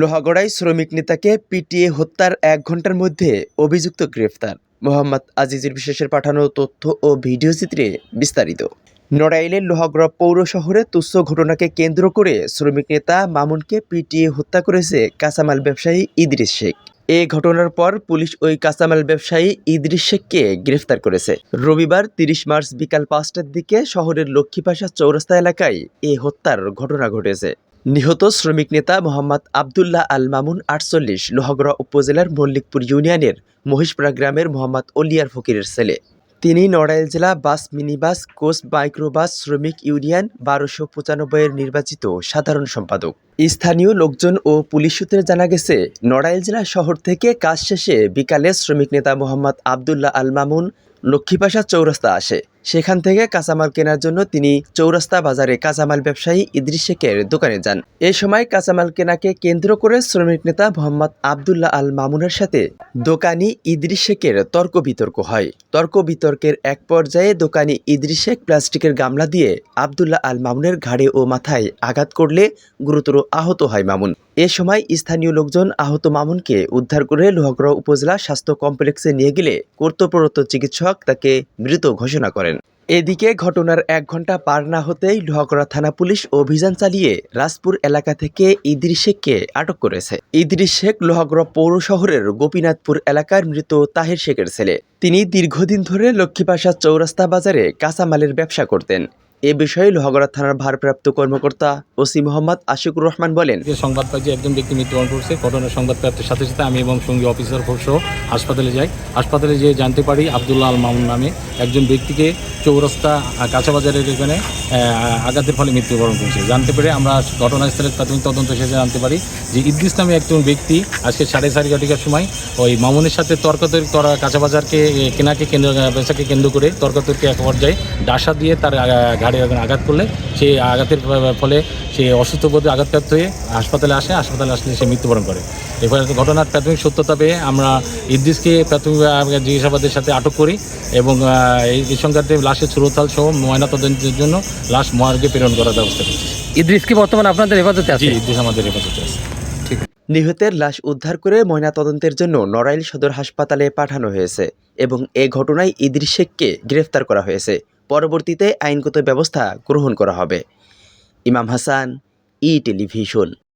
লোহাগড়ায় শ্রমিক নেতাকে পিটিয়ে হত্যার এক ঘণ্টার মধ্যে অভিযুক্ত গ্রেফতার। মোহাম্মদ আজিজুর বিশেষের পাঠানো তথ্য ও ভিডিও চিত্রে বিস্তারিত। নড়াইলের লোহাগড়া পৌর শহরে তুচ্ছ ঘটনাকে কেন্দ্র করে শ্রমিক নেতা মামুনকে পিটিয়ে হত্যা করেছে কাঁচামাল ব্যবসায়ী ইদ্রিস শেখ। এ ঘটনার পর পুলিশ ওই কাঁচামাল ব্যবসায়ী ইদ্রিস শেখকে গ্রেফতার করেছে। রবিবার তিরিশ মার্চ বিকাল পাঁচটার দিকে শহরের লক্ষ্মীপাশা চৌরাস্তা এলাকায় এ হত্যার ঘটনা ঘটেছে। নিহত শ্রমিক নেতা মোহাম্মদ আবদুল্লাহ আল মামুন, আটচল্লিশ, লোহাগড়া উপজেলার মল্লিকপুর ইউনিয়নের মহিষপাড়া গ্রামের মোহাম্মদ অলিয়ার ফকিরের ছেলে। তিনি নড়াইল জেলা বাস, মিনিবাস, কোচ, মাইক্রোবাস, শ্রমিক ইউনিয়ন বারোশো পঁচানব্বইয়ের নির্বাচিত সাধারণ সম্পাদক। স্থানীয় লোকজন ও পুলিশ সূত্রে জানা গেছে, নড়াইল জেলা শহর থেকে কাজ শেষে বিকালে শ্রমিক নেতা মোহাম্মদ আবদুল্লাহ আল মামুন লক্ষ্মীপাশা চৌরাস্তা আসে। সেখান থেকে কাঁচামাল কেনার জন্য তিনি চৌরাস্তা বাজারে কাঁচামাল ব্যবসায়ী ইদ্রিস শেখের দোকানে যান। এ সময় কাঁচামাল কেনাকে কেন্দ্র করে শ্রমিক নেতা মোহাম্মদ আবদুল্লাহ আল মামুনের সাথে দোকানি ইদ্রিস শেখের তর্ক বিতর্ক হয়। তর্ক বিতর্কের এক পর্যায়ে দোকানি ইদ্রিস শেখ প্লাস্টিকের গামলা দিয়ে আবদুল্লাহ আল মামুনের ঘাড়ে ও মাথায় আঘাত করলে গুরুতর আহত হয় মামুন। এ সময় স্থানীয় লোকজন আহত মামুনকে উদ্ধার করে লোহাগড়া উপজেলা স্বাস্থ্য কমপ্লেক্সে নিয়ে গেলে কর্তব্যরত চিকিৎসক তাকে মৃত ঘোষণা করেন। এদিকে ঘটনার এক ঘণ্টা পার না হতেই লোহাগড়া থানা পুলিশ অভিযান চালিয়ে রাজপুর এলাকা থেকে ইদ্রিস শেখকে আটক করেছে। ইদ্রিস শেখ লোহাগড়া পৌর শহরের গোপীনাথপুর এলাকার মৃত তাহির শেখের ছেলে। তিনি দীর্ঘদিন ধরে লক্ষ্মীপাশা চৌরাস্তা বাজারে কাঁচামালের ব্যবসা করতেন। এ বিষয়ে লোহাগড়া থানার ভারপ্রাপ্ত কর্মকর্তা ওসি মোহাম্মদ আশিকুর রহমান বলেন সংবাদ পাই যে একজন ব্যক্তি মৃত্যুবরণ করছে, ঘটনার সংবাদ প্রাপ্তির সাথে সাথে আমি এবং সঙ্গী অফিসার সহ হাসপাতালে যাই। হাসপাতালে যেয়ে জানতে পারি আবদুল্লাহ আল মামুন নামে একজন ব্যক্তিকে চৌরাস্তা কাঁচাবাজারের এখানে আঘাতের ফলে মৃত্যুবরণ করছে। জানতে পেরে আমরা ঘটনাস্থলের প্রাথমিক তদন্ত শেষে জানতে পারি যে ইদ্রিস নামে একজন ব্যক্তি আজকে সাড়ে চারি ঘটিকার সময় ওই মামুনের সাথে তর্কাতর্কি করা কাঁচাবাজারকে কেনাকে কেন্দ্র বেচাকে কেন্দ্র করে তর্কাতর্কি এক পর্যায়ে ডাসা দিয়ে তার ঘাড়ে আঘাত করলে সেই আঘাতের ফলে সে অসুস্থ বোধে আঘাতপ্রাপ্ত হয়ে হাসপাতালে আসে হাসপাতালে আসলে সে মৃত্যুবরণ করে। এবার ঘটনার প্রাথমিক সত্যতা পেয়ে আমরা ইদ্রিসকে প্রাথমিক জিজ্ঞাসাবাদের সাথে আটক করি এবং এই এই সংক্রান্তে লাশের সুরতাল সহ ময়নাতদন্তের জন্য লাশ মর্গে প্রেরণ করার ব্যবস্থা করছি। ইদ্রিস কি বর্তমানে আপনাদের হেফাজতে আছে? ইদ্রিস আমাদের হেফাজতে আছে। নিহতের লাশ উদ্ধার করে ময়নাতদন্তের জন্য নড়াইল সদর হাসপাতালে পাঠানো হয়েছে এবং এ ঘটনায় ইদ্রিস শেখকে গ্রেফতার করা হয়েছে। পরবর্তীতে আইনগত ব্যবস্থা গ্রহণ করা হবে। ইমাম হাসান ই টেলিভিশন।